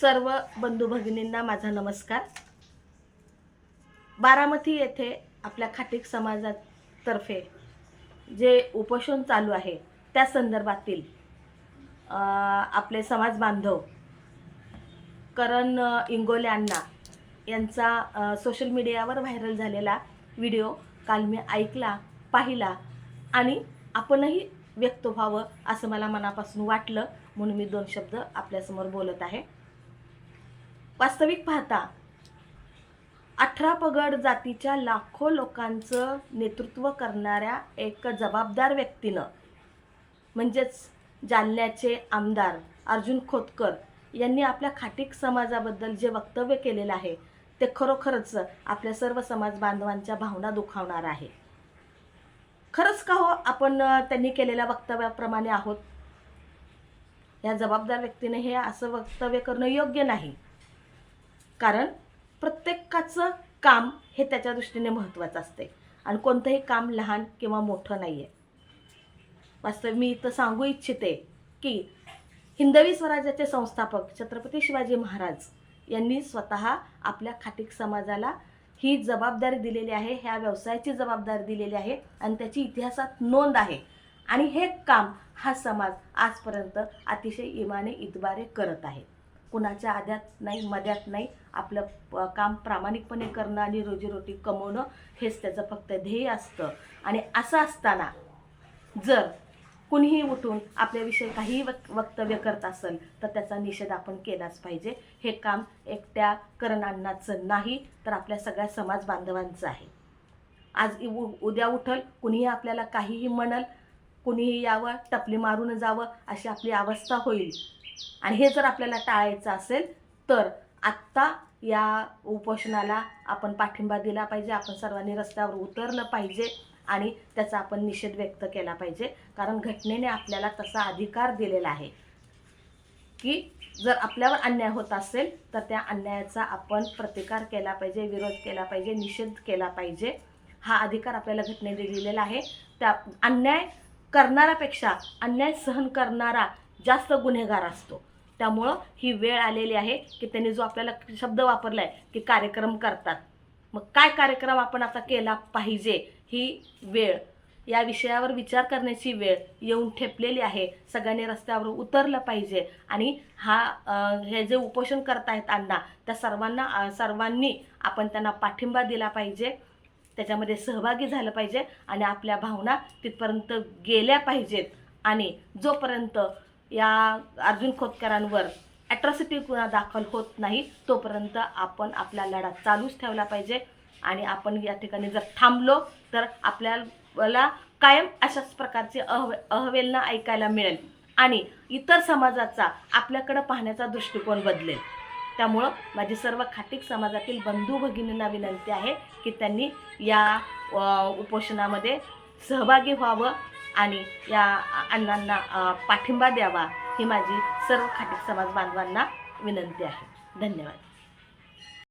सर्व बंधू भगिनींना माझा नमस्कार. बारामती येथे आपल्या खाटीक समाजातर्फे जे उपोषण चालू आहे त्या संदर्भातील आपले समाज बांधव करण अ, इंगोले अण्णा यांचा सोशल मीडियावर व्हायरल झालेला व्हिडिओ काल मी ऐकला पाहिला आणि आपणही व्यक्त व्हावं असं मला मनापासून वाटलं म्हणून मी दोन शब्द आपल्यासमोर बोलत आहे. वास्तविक पाहता अठरा पगड जातीच्या लाखो लोकांचं नेतृत्व करणाऱ्या एक जबाबदार व्यक्तीनं म्हणजेच जालन्याचे आमदार अर्जुन खोतकर यांनी आपल्या खाटीक समाजाबद्दल जे वक्तव्य केलेलं आहे ते खरोखरच आपल्या सर्व समाज बांधवांच्या भावना दुखावणार आहे. खरंच का हो आपण त्यांनी केलेल्या वक्तव्याप्रमाणे आहोत? या जबाबदार व्यक्तीने हे असं वक्तव्य करणं योग्य नाही. कारण प्रत्येकाचं काम हे त्याच्या दृष्टीने महत्त्वाचं असते. आणि कोणतंही काम लहान किंवा मोठं नाही आहे वास्तव मी इथं सांगू इच्छिते की हिंदवी स्वराज्याचे संस्थापक छत्रपती शिवाजी महाराज यांनी स्वतः आपल्या खाटीक समाजाला ही जबाबदारी दिलेली आहे ह्या व्यवसायाची जबाबदारी दिलेली आहे आणि त्याची इतिहासात नोंद आहे. आणि हे काम हा समाज आजपर्यंत अतिशय इमाने इतबारे करत आहे. कुणाच्या आद्यात नाही मध्यात नाही. आपलं प- काम प्रामाणिकपणे करणं आणि रोजीरोटी कमवणं हेच त्याचं फक्त ध्येय असतं. आणि असं असताना जर कुणीही उठून आपल्याविषयी काहीही वक वक्तव्य करत असेल तर त्याचा निषेध आपण केलाच पाहिजे. हे काम एकट्या करणांनाचं नाही तर आपल्या सगळ्या समाज बांधवांचं आहे. आज उ उद्या उठल कुणीही आपल्याला काहीही म्हणल कुणीही यावं टपली मारून जावं अशी आपली अवस्था होईल. आणि हे जर आपल्याला टाळायचं असेल तर आत्ता या उपोषणाला आपण पाठिंबा दिला पाहिजे. आपण सर्वांनी रस्त्यावर उतरलं पाहिजे आणि त्याचा आपण निषेध व्यक्त केला पाहिजे. कारण घटनेने आपल्याला तसा अधिकार दिलेला आहे की जर आपल्यावर अन्याय होत असेल तर त्या अन्यायाचा आपण प्रतिकार केला पाहिजे विरोध केला पाहिजे निषेध केला पाहिजे. हा अधिकार आपल्याला घटनेने दिलेला आहे. त्या अन्याय करणारापेक्षा अन्याय सहन करणारा जास्त गुन्हेगार असतो. त्यामुळं ही वेळ आलेली आहे की त्यांनी जो आपल्याला शब्द वापरला आहे की कार्यक्रम करतात. मग काय कार्यक्रम आपण आता केला पाहिजे ही वेळ? या विषयावर विचार करण्याची वेळ येऊन ठेपलेली आहे. सगळ्यांनी रस्त्यावर उतरलं पाहिजे. आणि हा हे जे उपोषण करत आहेत अण्णा त्या सर्वांना सर्वांनी आपण त्यांना पाठिंबा दिला पाहिजे. त्याच्यामध्ये सहभागी झालं पाहिजे आणि आपल्या भावना तिथपर्यंत गेल्या पाहिजेत. आणि जोपर्यंत या अर्जुन खोतकरांवर ॲट्रॉसिटी गुन्हा दाखल होत नाही तोपर्यंत आपण आपला लढा चालूच ठेवला पाहिजे. आणि आपण या ठिकाणी जर थांबलो तर आपल्याला कायम अशाच प्रकारचे अहवे अहवेलना ऐकायला मिळेल. आणि इतर समाजाचा आपल्याकडं पाहण्याचा दृष्टिकोन बदलेल. त्यामुळं माझी सर्व खाटिक समाजातील बंधू भगिनींना विनंती आहे की त्यांनी या उपोषणामध्ये सहभागी व्हावं. आणि या अण्णांना पाठिंबा द्यावा ही माझी सर्व खाटीक समाज बांधवांना विनंती आहे. धन्यवाद.